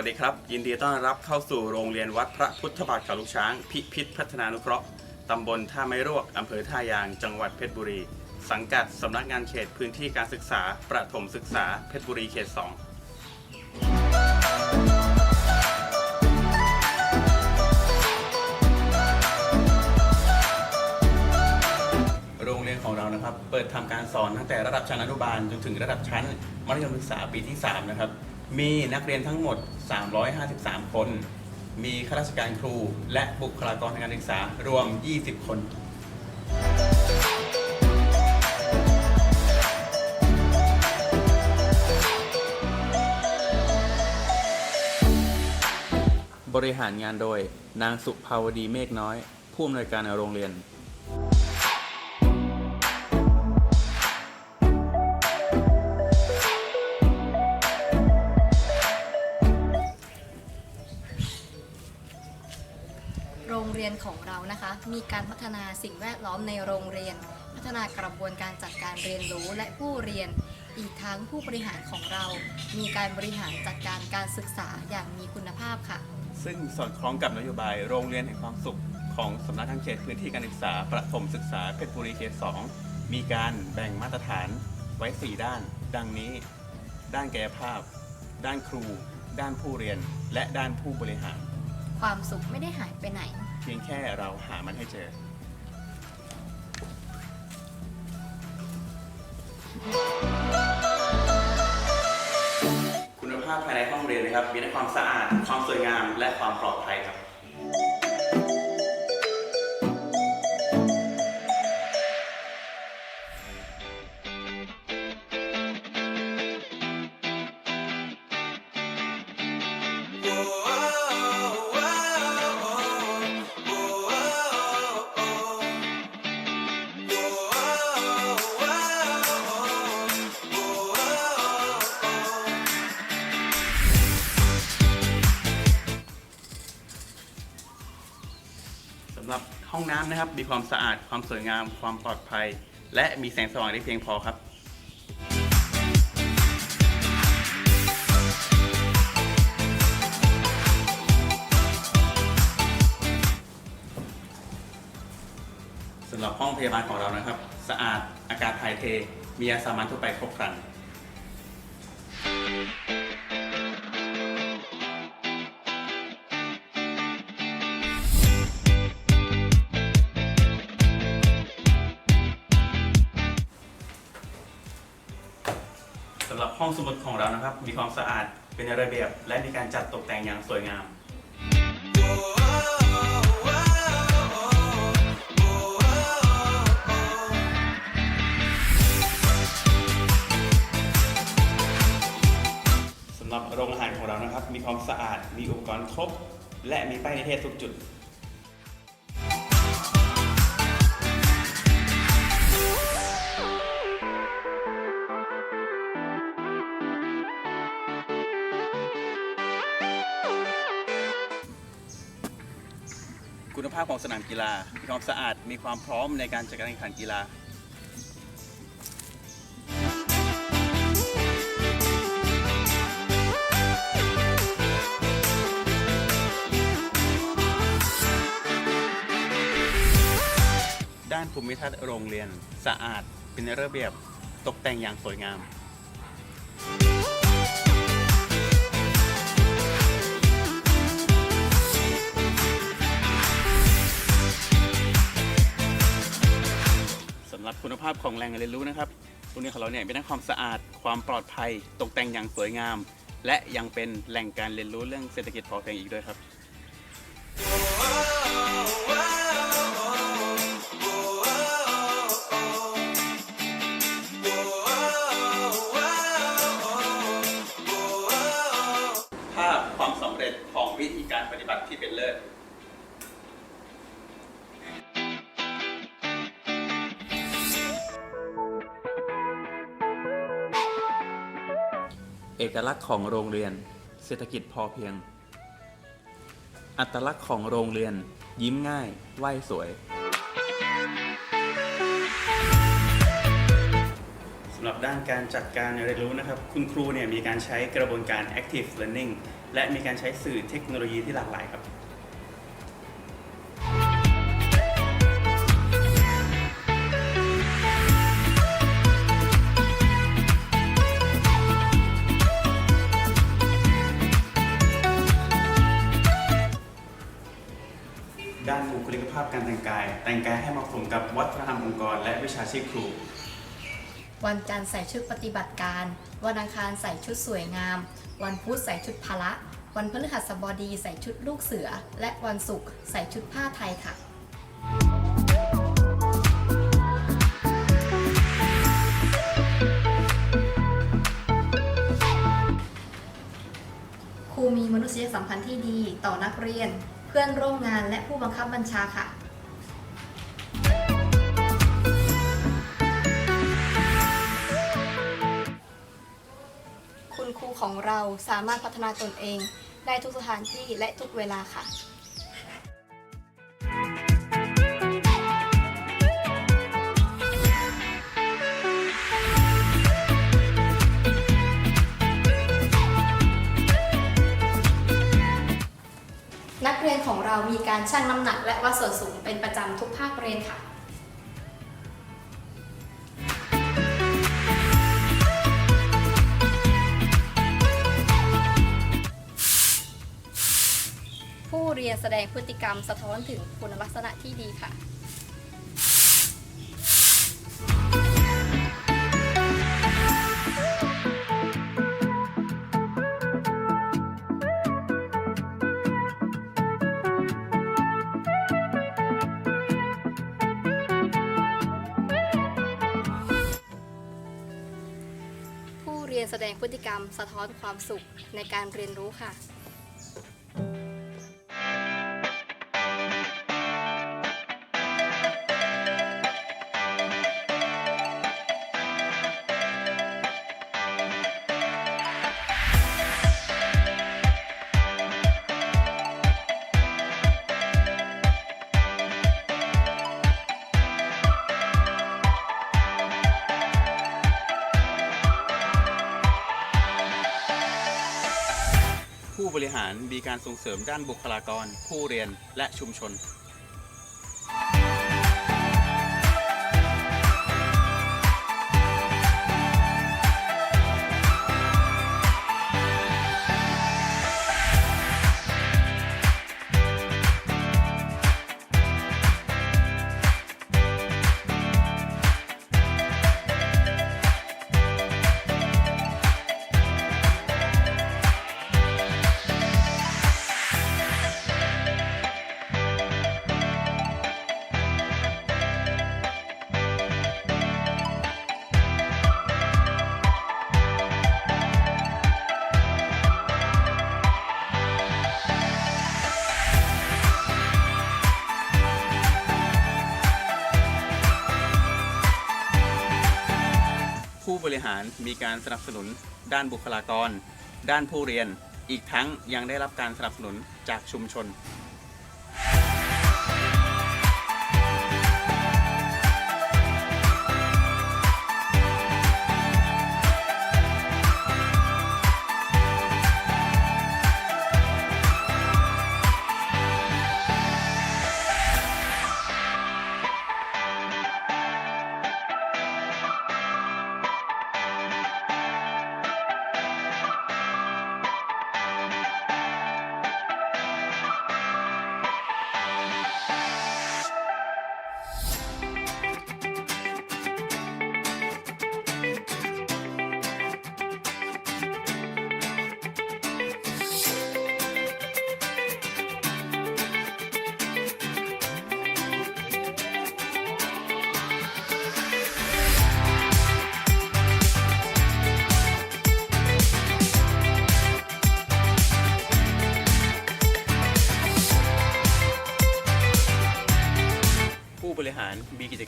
สวัสดีครับ ยินดีต้อนรับเข้าสู่โรงเรียนวัดพระพุทธบาทเขาลูกช้าง พิพิธพัฒนานุเคราะห์ตำบลท่าไม้รวกอำเภอท่ายาง จังหวัดเพชรบุรี สังกัดสำนักงานเขตพื้นที่การศึกษา ประถมศึกษาเพชรบุรีเขต2โรงเรียนของเรานะครับ เปิดทำการสอนตั้งแต่ระดับชั้นอนุบาลจนถึงระดับชั้นมัธยมศึกษาปีที่ 3 นะครับ มีนักเรียนทั้งหมด 353 คน มีข้าราชการครู และบุคลากรทางการศึกษารวม 20 คน บริหารงานโดย นางสุภาวดีเมฆน้อย ผู้อำนวยการโรงเรียน นของเรานะคะมีการพัฒนาสิ่งแวดล้อมในโรงเรียน พัฒนากระบวนการจัดการเรียนรู้และผู้เรียน อีกทั้งผู้บริหารของเรา มีการบริหารจัดการการศึกษาอย่างมีคุณภาพค่ะ ซึ่งสอดคล้องกับนโยบายโรงเรียนแห่งความสุขของสำนักงานเขตพื้นที่การศึกษาประถมศึกษาเพชรบุรีเขต2มีการแบ่งมาตรฐานไว้ 4 ด้าน ดังนี้ ด้านกายภาพ ด้านครู ด้านผู้เรียน และด้านผู้บริหาร ความสุขไม่ได้หายไปไหน เพียงแค่เราหามันให้เจอ คุณภาพภายในห้องเรียนนะครับ มีทั้งความสะอาด ความสวยงาม และความปลอดภัยครับสำหรับห้องน้ำนะครับ มีความสะอาดความสวยงาม ความปลอดภัย และมีแสงสว่างได้เพียงพอครับสำหรับห้องพยาบาลของเรานะครับ สะอาดอากาศถ่ายเท มียาสามัญทั่วไปครบครัน องสมุดของเรานะครับ มีความสะอาดเป็นระเบียบ และมีการจัดตกแต่งอย่างสวยงามสำหรับโรงอาหารของเรานะครับ มีความสะอาดมีอุปกรณ์ครบ และมีป้ายนิเทศทุกจุด คุณภาพของสนามกีฬา มีความสะอาด มีความพร้อมในการจัดการแข่งขันกีฬาด้านภูมิทัศน์โรงเรียนสะอาดเป็นระเบียบตกแต่งอย่างสวยงาม รับคุณภาพของแหล่งเรียนรู้นะครับโรงเรียนของเราเนี่ยมีทั้งความสะอาดความปลอดภัย ตกแต่งอย่างสวยงาม และยังเป็นแหล่งการเรียนรู้เรื่องเศรษฐกิจพอเพียงอีกด้วยครับภาพความสำเร็จของวิธีการปฏิบัติที่เป็นเลิศ เอกลักษณ์ของโรงเรียน เศรษฐกิจพอเพียง อัตลักษณ์ของโรงเรียน ยิ้มง่าย ไหวสวยสำหรับด้านการจัดการเรียนรู้นะครับ คุณครูเนี่ยมีการใช้กระบวนการ active learning และมีการใช้สื่อเทคโนโลยีที่หลากหลายครับานบุคลิกภาพการแต่งกาย แต่งกายให้เหมาะสมกับวัฒนธรรมองค์กร และวิชาชีพครู วันจันทร์ใส่ชุดปฏิบัติการ วันอังคารใส่ชุดสวยงาม วันพุธใส่ชุดพละ วันพฤหัสบดีใส่ชุดลูกเสือ และวันศุกร์ใส่ชุดผ้าไทยค่ะครูมีมนุษยสัมพันธ์ที่ดีต่อนักเรียน เพื่อนร่วมงานและผู้บังคับบัญชาค่ะคุณครูของเราสามารถพัฒนาตนเองได้ทุกสถานที่และทุกเวลาค่ะ เรียนของเรามีการชั่งน้ำหนัก และวัดส่วนสูงเป็นประจำทุกภาคเรียนค่ะผู้เรียนแสดงพฤติกรรมสะท้อนถึงคุณลักษณะที่ดีค่ะ แสดงพฤติกรรม สะท้อนความสุขในการเรียนรู้ค่ะ ผู้บริหารมีการส่งเสริมด้านบุคลากร ผู้เรียนและชุมชน ริหารมีการสนับสนุน ด้านบุคลากร ด้านผู้เรียน อีกทั้งยังได้รับการสนับสนุนจากชุมชน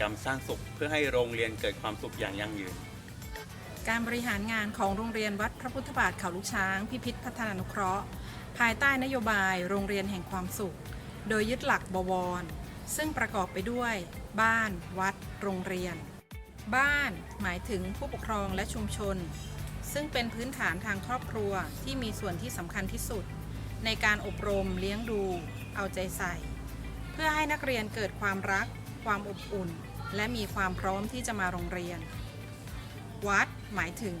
กรรมสร้างสุข เพื่อให้โรงเรียนเกิดความสุขอย่างยั่งยืน การบริหารงานของโรงเรียนวัดพระพุทธบาทเขาลูกช้าง พิพิธพัฒนานุเคราะห์ ภายใต้นโยบายโรงเรียนแห่งความสุข โดยยึดหลักบวร ซึ่งประกอบไปด้วย บ้าน วัด โรงเรียน บ้านหมายถึงผู้ปกครองและชุมชน ซึ่งเป็นพื้นฐานทางครอบครัวที่มีส่วนที่สำคัญที่สุด ในการอบรมเลี้ยงดู เอาใจใส่ เพื่อให้นักเรียนเกิดความรักความอบอุ่น และมีความพร้อมที่จะมาโรงเรียน วัดหมายถึง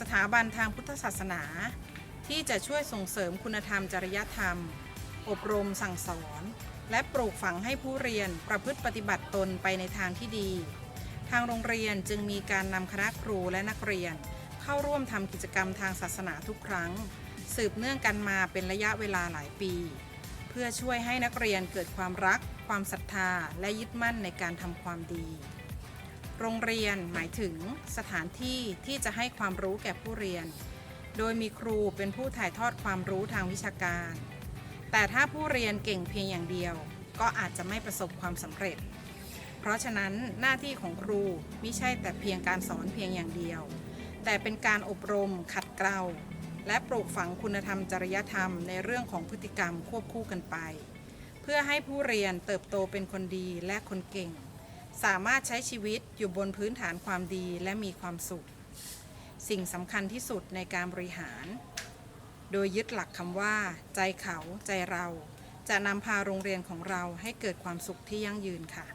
สถาบันทางพุทธศาสนา ที่จะช่วยส่งเสริมคุณธรรมจริยธรรม อบรมสั่งสอน และปลูกฝังให้ผู้เรียนประพฤติปฏิบัติตนไปในทางที่ดี ทางโรงเรียนจึงมีการนำคณะครูและนักเรียน เข้าร่วมทำกิจกรรมทางศาสนาทุกครั้ง สืบเนื่องกันมาเป็นระยะเวลาหลายปี พื่อช่วยให้นักเรียนเกิดความรัก ความศรัทธา และยึดมั่นในการทำความดี โรงเรียนหมายถึงสถานที่ที่จะให้ความรู้แก่ผู้เรียน โดยมีครูเป็นผู้ถ่ายทอดความรู้ทางวิชาการ แต่ถ้าผู้เรียนเก่งเพียงอย่างเดียว ก็อาจจะไม่ประสบความสำเร็จ เพราะฉะนั้นหน้าที่ของครูไม่ใช่แต่เพียงการสอนเพียงอย่างเดียว แต่เป็นการอบรมขัดเกลา และปลูกฝังคุณธรรมจริยธรรมในเรื่องของพฤติกรรมควบคู่กันไป เพื่อให้ผู้เรียนเติบโตเป็นคนดีและคนเก่ง สามารถใช้ชีวิตอยู่บนพื้นฐานความดีและมีความสุข สิ่งสำคัญที่สุดในการบริหาร โดยยึดหลักคำว่า ใจเขาใจเรา จะนำพาโรงเรียนของเราให้เกิดความสุขที่ยั่งยืนค่ะ